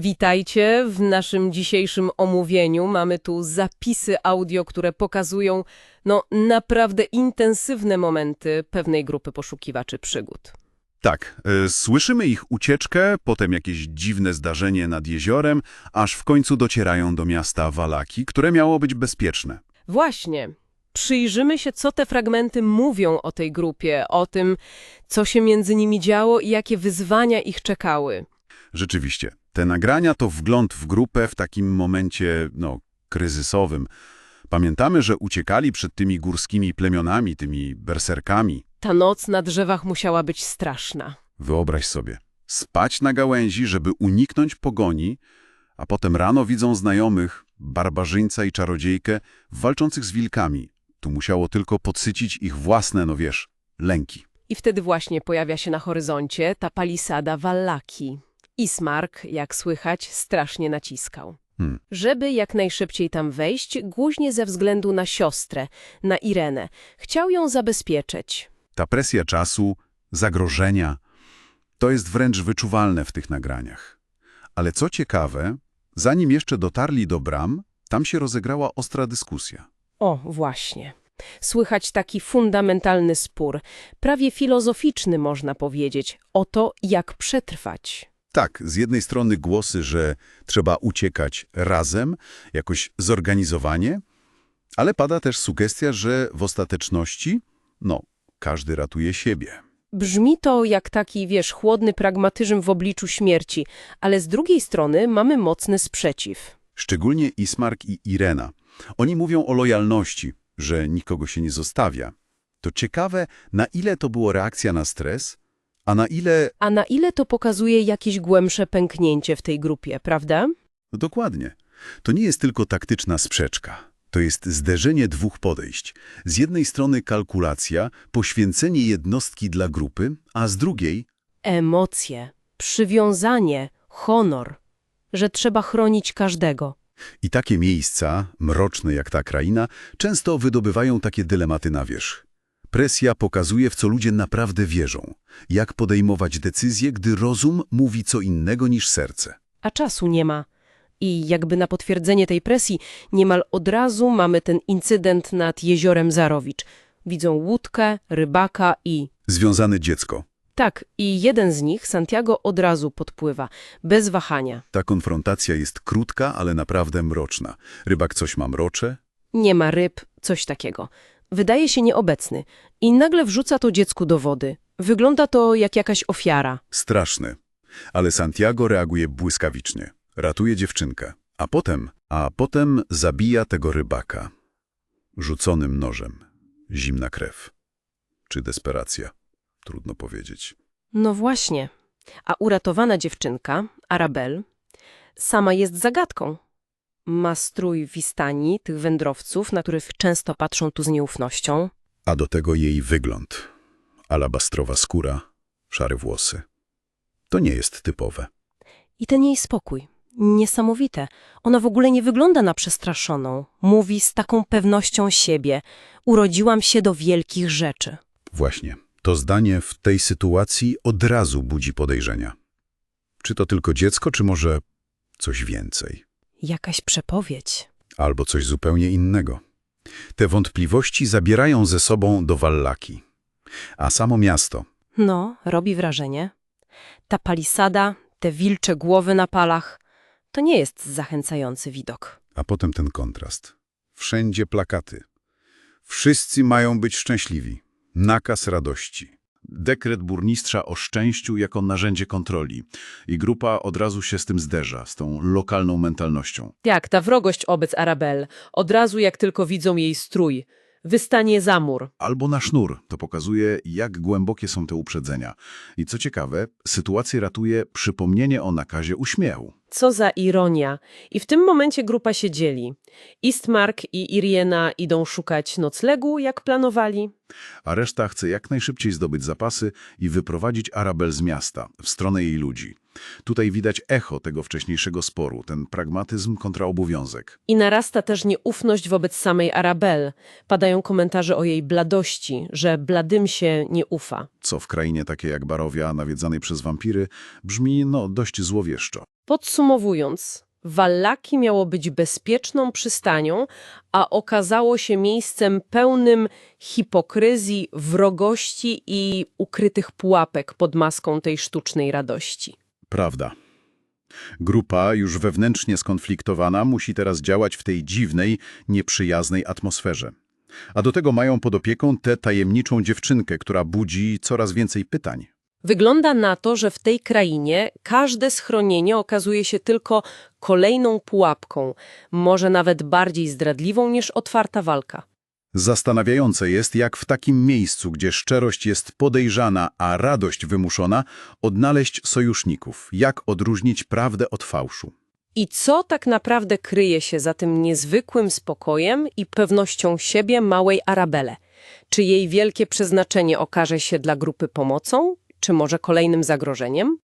Witajcie w naszym dzisiejszym omówieniu. Mamy tu zapisy audio, które pokazują no naprawdę intensywne momenty pewnej grupy poszukiwaczy przygód. Tak, y, słyszymy ich ucieczkę, potem jakieś dziwne zdarzenie nad jeziorem, aż w końcu docierają do miasta Walaki, które miało być bezpieczne. Właśnie. Przyjrzymy się, co te fragmenty mówią o tej grupie, o tym, co się między nimi działo i jakie wyzwania ich czekały. Rzeczywiście, te nagrania to wgląd w grupę w takim momencie, no, kryzysowym. Pamiętamy, że uciekali przed tymi górskimi plemionami, tymi berserkami. Ta noc na drzewach musiała być straszna. Wyobraź sobie, spać na gałęzi, żeby uniknąć pogoni, a potem rano widzą znajomych, barbarzyńca i czarodziejkę, walczących z wilkami. Tu musiało tylko podsycić ich własne, no wiesz, lęki. I wtedy właśnie pojawia się na horyzoncie ta palisada Wallaki. Ismark, jak słychać, strasznie naciskał. Hmm. Żeby jak najszybciej tam wejść, głównie ze względu na siostrę, na Irenę. Chciał ją zabezpieczyć. Ta presja czasu, zagrożenia, to jest wręcz wyczuwalne w tych nagraniach. Ale co ciekawe, zanim jeszcze dotarli do bram, tam się rozegrała ostra dyskusja. O, właśnie. Słychać taki fundamentalny spór, prawie filozoficzny można powiedzieć, o to, jak przetrwać. Tak, z jednej strony głosy, że trzeba uciekać razem, jakoś zorganizowanie, ale pada też sugestia, że w ostateczności, no, każdy ratuje siebie. Brzmi to jak taki, wiesz, chłodny pragmatyzm w obliczu śmierci, ale z drugiej strony mamy mocny sprzeciw. Szczególnie Ismark i Irena. Oni mówią o lojalności, że nikogo się nie zostawia. To ciekawe, na ile to było reakcja na stres, a na ile... A na ile to pokazuje jakieś głębsze pęknięcie w tej grupie, prawda? No dokładnie. To nie jest tylko taktyczna sprzeczka. To jest zderzenie dwóch podejść. Z jednej strony kalkulacja, poświęcenie jednostki dla grupy, a z drugiej Emocje, przywiązanie, honor, że trzeba chronić każdego. I takie miejsca, mroczne jak ta kraina, często wydobywają takie dylematy na wierzch. Presja pokazuje, w co ludzie naprawdę wierzą. Jak podejmować decyzje, gdy rozum mówi co innego niż serce. A czasu nie ma. I jakby na potwierdzenie tej presji, niemal od razu mamy ten incydent nad jeziorem Zarowicz. Widzą łódkę, rybaka i... Związane dziecko. Tak, i jeden z nich, Santiago, od razu podpływa, bez wahania. Ta konfrontacja jest krótka, ale naprawdę mroczna. Rybak coś ma mrocze, Nie ma ryb, coś takiego. Wydaje się nieobecny i nagle wrzuca to dziecku do wody. Wygląda to jak jakaś ofiara. straszny. Ale Santiago reaguje błyskawicznie. Ratuje dziewczynkę. A potem, a potem zabija tego rybaka. Rzuconym nożem. Zimna krew. Czy desperacja? Trudno powiedzieć. No właśnie. A uratowana dziewczynka, Arabel, sama jest zagadką. Ma strój wistani tych wędrowców, na których często patrzą tu z nieufnością. A do tego jej wygląd. Alabastrowa skóra, szare włosy. To nie jest typowe. I ten jej spokój. Niesamowite. Ona w ogóle nie wygląda na przestraszoną. Mówi z taką pewnością siebie. Urodziłam się do wielkich rzeczy. Właśnie. To zdanie w tej sytuacji od razu budzi podejrzenia. Czy to tylko dziecko, czy może coś więcej? Jakaś przepowiedź. Albo coś zupełnie innego. Te wątpliwości zabierają ze sobą do Wallaki. A samo miasto, No, robi wrażenie. Ta palisada, te wilcze głowy na palach, to nie jest zachęcający widok. a potem ten kontrast. Wszędzie plakaty. Wszyscy mają być szczęśliwi. Nakaz radości. Dekret burmistrza o szczęściu jako narzędzie kontroli. I grupa od razu się z tym zderza, z tą lokalną mentalnością. Jak ta wrogość wobec Arabel, od razu jak tylko widzą jej strój, wystanie za mur. Albo na sznur. To pokazuje, jak głębokie są te uprzedzenia. I co ciekawe, sytuację ratuje przypomnienie o nakazie uśmiechu. Co za ironia. I w tym momencie grupa się dzieli. Eastmark i Iriena idą szukać noclegu, jak planowali. a reszta chce jak najszybciej zdobyć zapasy i wyprowadzić Arabel z miasta, w stronę jej ludzi. Tutaj widać echo tego wcześniejszego sporu, ten pragmatyzm kontra obowiązek. I narasta też nieufność wobec samej Arabel. Padają komentarze o jej bladości, że bladym się nie ufa. Co w krainie takiej jak Barowia, nawiedzanej przez wampiry, brzmi no dość złowieszczo. Podsumowując, Wallaki miało być bezpieczną przystanią, a okazało się miejscem pełnym hipokryzji, wrogości i ukrytych pułapek pod maską tej sztucznej radości. Prawda. Grupa, już wewnętrznie skonfliktowana, musi teraz działać w tej dziwnej, nieprzyjaznej atmosferze. A do tego mają pod opieką tę tajemniczą dziewczynkę, która budzi coraz więcej pytań. Wygląda na to, że w tej krainie każde schronienie okazuje się tylko kolejną pułapką, może nawet bardziej zdradliwą niż otwarta walka. Zastanawiające jest, jak w takim miejscu, gdzie szczerość jest podejrzana, a radość wymuszona, odnaleźć sojuszników, jak odróżnić prawdę od fałszu. I co tak naprawdę kryje się za tym niezwykłym spokojem i pewnością siebie małej Arabelle? Czy jej wielkie przeznaczenie okaże się dla grupy pomocą, czy może kolejnym zagrożeniem?